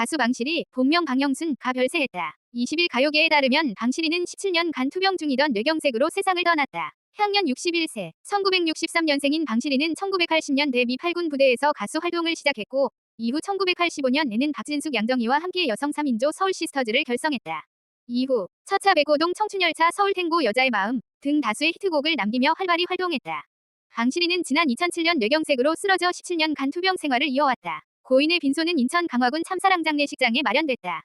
가수 방실이 본명 방영순 가 별세했다. 20일 가요계에 따르면 방실이는 17년간 투병 중이던 뇌경색으로 세상을 떠났다. 향년 61세, 1963년생인 방실이는 1980년 데뷔 8군 부대에서 가수 활동을 시작했고 이후 1985년에는 박진숙 양정희와 함께 여성 3인조 서울 시스터즈를 결성했다. 이후 처차 백호동 청춘열차 서울탱고 여자의 마음 등 다수의 히트곡을 남기며 활발히 활동했다. 방실이는 지난 2007년 뇌경색으로 쓰러져 17년간 투병 생활을 이어왔다. 고인의 빈소는 인천 강화군 참사랑 장례 식장에 마련됐다.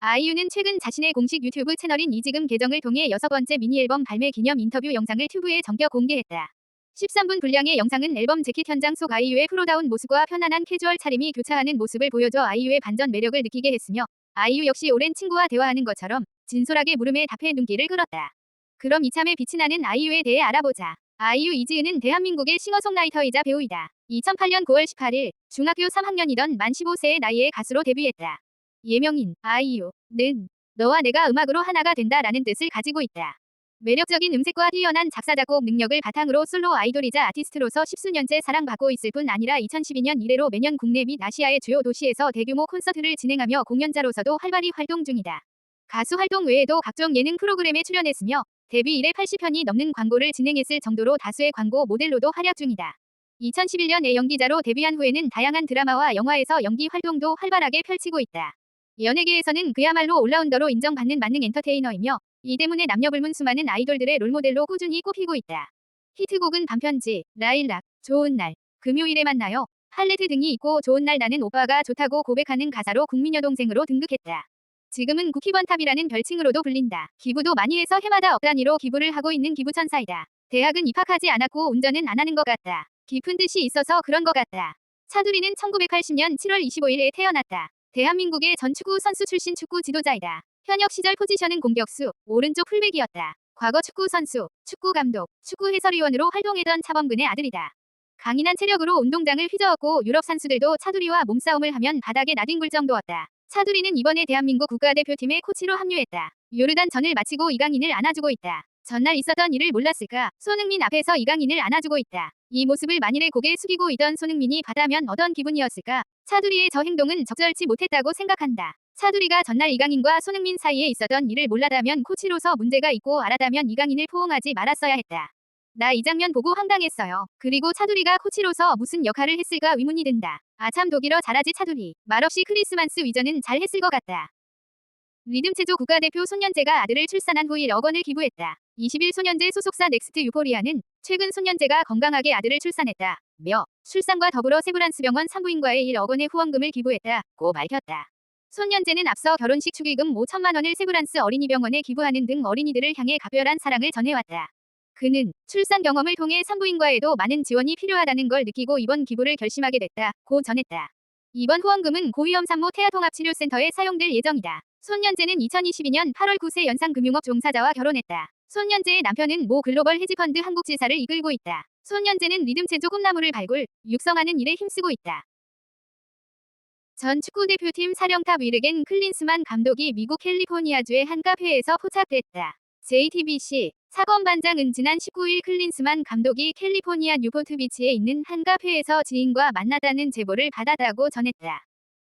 아이유는 최근 자신의 공식 유튜브 채널인 이지금 계정을 통해 여섯 번째 미니앨범 발매 기념 인터뷰 영상을 튜브에 정겨 공개했다. 13분 분량의 영상은 앨범 재킷 현장 속 아이유의 프로다운 모습과 편안한 캐주얼 차림이 교차하는 모습을 보여줘 아이유의 반전 매력을 느끼게 했으며 아이유 역시 오랜 친구와 대화하는 것처럼 진솔하게 물음에 답해 눈길을 끌었다. 그럼 이참에 빛이 나는 아이유에 대해 알아보자. 아이유 이지은은 대한민국의 싱어송라이터이자 배우이다. 2008년 9월 18일 중학교 3학년이던 만 15세의 나이에 가수로 데뷔했다. 예명인 아이유는 너와 내가 음악으로 하나가 된다라는 뜻을 가지고 있다. 매력적인 음색과 뛰어난 작사 작곡 능력을 바탕으로 솔로 아이돌이자 아티스트로서 십수년째 사랑받고 있을 뿐 아니라 2012년 이래로 매년 국내 및 아시아의 주요 도시에서 대규모 콘서트를 진행하며 공연자로서도 활발히 활동 중이다. 가수 활동 외에도 각종 예능 프로그램에 출연했으며 데뷔 이래 80편이 넘는 광고를 진행했을 정도로 다수의 광고 모델로도 활약 중이다. 2011년에 연기자로 데뷔한 후에는 다양한 드라마와 영화에서 연기 활동도 활발하게 펼치고 있다. 연예계에서는 그야말로 올라운더로 인정받는 만능 엔터테이너이며 이 때문에 남녀불문 수많은 아이돌들의 롤모델로 꾸준히 꼽히고 있다. 히트곡은 반편지, 라일락, 좋은 날, 금요일에 만나요, 팔레트 등이 있고 좋은 날 나는 오빠가 좋다고 고백하는 가사로 국민 여동생으로 등극했다. 지금은 쿠키번탑이라는 별칭으로도 불린다. 기부도 많이 해서 해마다 억 단위로 기부를 하고 있는 기부천사이다. 대학은 입학하지 않았고 운전은 안 하는 것 같다. 깊은 뜻이 있어서 그런 것 같다. 차두리는 1980년 7월 25일에 태어났다. 대한민국의 전 축구 선수 출신 축구 지도자이다. 현역 시절 포지션은 공격수, 오른쪽 풀백이었다. 과거 축구 선수, 축구 감독, 축구 해설위원으로 활동했던 차범근의 아들이다. 강인한 체력으로 운동장을 휘저었고 유럽 선수들도 차두리와 몸싸움을 하면 바닥에 나뒹굴 정도였다. 차두리는 이번에 대한민국 국가대표팀의 코치로 합류했다. 요르단전을 마치고 이강인을 안아주고 있다. 전날 있었던 일을 몰랐을까? 손흥민 앞에서 이강인을 안아주고 있다. 이 모습을 만일에 고개 숙이고 있던 손흥민이 봤다면 어떤 기분이었을까? 차두리의 저 행동은 적절치 못했다고 생각한다. 차두리가 전날 이강인과 손흥민 사이에 있었던 일을 몰랐다면 코치로서 문제가 있고 알았다면 이강인을 포옹하지 말았어야 했다. 나 이 장면 보고 황당했어요. 그리고 차두리가 코치로서 무슨 역할을 했을까 의문이 든다. 아참 독일어 잘하지 차두리. 말없이 크리스마스 위전은 잘 했을 것 같다. 리듬체조 국가대표 손년재가 아들을 출산한 후 1억 원을 기부했다. 20일 손년재 소속사 넥스트 유포리아는 최근 손년재가 건강하게 아들을 출산했다. 며 출산과 더불어 세브란스병원 산부인과에 1억 원의 후원금을 기부했다고 밝혔다. 손년재는 앞서 결혼식 축의금 5천만 원을 세브란스 어린이병원에 기부하는 등 어린이들을 향해 각별한 사랑을 전해왔다. 그는 출산 경험을 통해 산부인과에도 많은 지원이 필요하다는 걸 느끼고 이번 기부를 결심하게 됐다 고 전했다. 이번 후원금은 고위험 산모 태아통합치료센터에 사용될 예정이다. 손년재는 2022년 8월 9세 연상금융업 종사자와 결혼했다. 손년재의 남편은 모 글로벌 헤지펀드 한국지사를 이끌고 있다. 손년재는 리듬체조 꿈나무를 발굴, 육성하는 일에 힘쓰고 있다. 전 축구대표팀 사령탑 위르겐 클린스만 감독이 미국 캘리포니아주의 한 카페에서 포착됐다. JTBC 사건 반장은 지난 19일 클린스만 감독이 캘리포니아 뉴포트 비치에 있는 한 카페에서 지인과 만났다는 제보를 받았다고 전했다.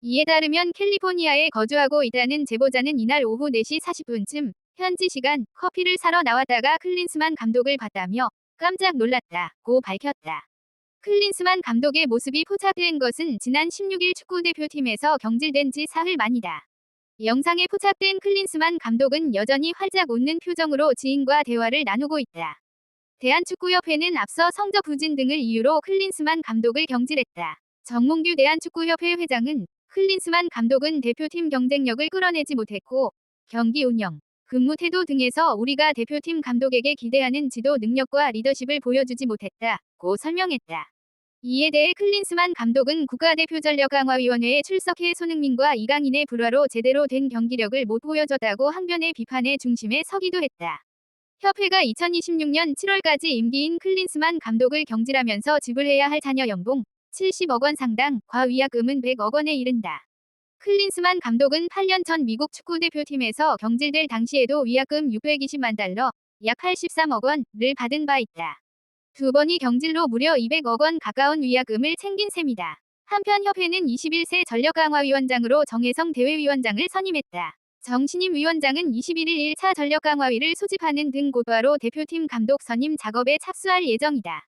이에 따르면 캘리포니아에 거주하고 있다는 제보자는 이날 오후 4시 40분쯤 현지 시간 커피를 사러 나왔다가 클린스만 감독을 봤다며 깜짝 놀랐다고 밝혔다. 클린스만 감독의 모습이 포착된 것은 지난 16일 축구대표팀에서 경질된 지 사흘 만이다. 영상에 포착된 클린스만 감독은 여전히 활짝 웃는 표정으로 지인과 대화를 나누고 있다. 대한축구협회는 앞서 성적 부진 등을 이유로 클린스만 감독을 경질했다. 정몽규 대한축구협회 회장은 클린스만 감독은 대표팀 경쟁력을 끌어내지 못했고 경기 운영, 근무 태도 등에서 우리가 대표팀 감독에게 기대하는 지도 능력과 리더십을 보여주지 못했다고 설명했다. 이에 대해 클린스만 감독은 국가대표 전력 강화위원회에 출석해 손흥민과 이강인의 불화로 제대로 된 경기력을 못 보여줬다고 항변의 비판의 중심에 서기도 했다. 협회가 2026년 7월까지 임기인 클린스만 감독을 경질하면서 지불해야 할 자녀 연봉 70억 원 상당, 과위약금은 100억 원에 이른다. 클린스만 감독은 8년 전 미국 축구대표팀에서 경질될 당시에도 위약금 620만 달러, 약 83억 원을 받은 바 있다. 두 번이 경질로 무려 200억 원 가까운 위약금을 챙긴 셈이다. 한편 협회는 21세 전력강화위원장으로 정혜성 대회위원장을 선임했다. 정신임 위원장은 21일 1차 전력강화위를 소집하는 등 고도화로 대표팀 감독 선임 작업에 착수할 예정이다.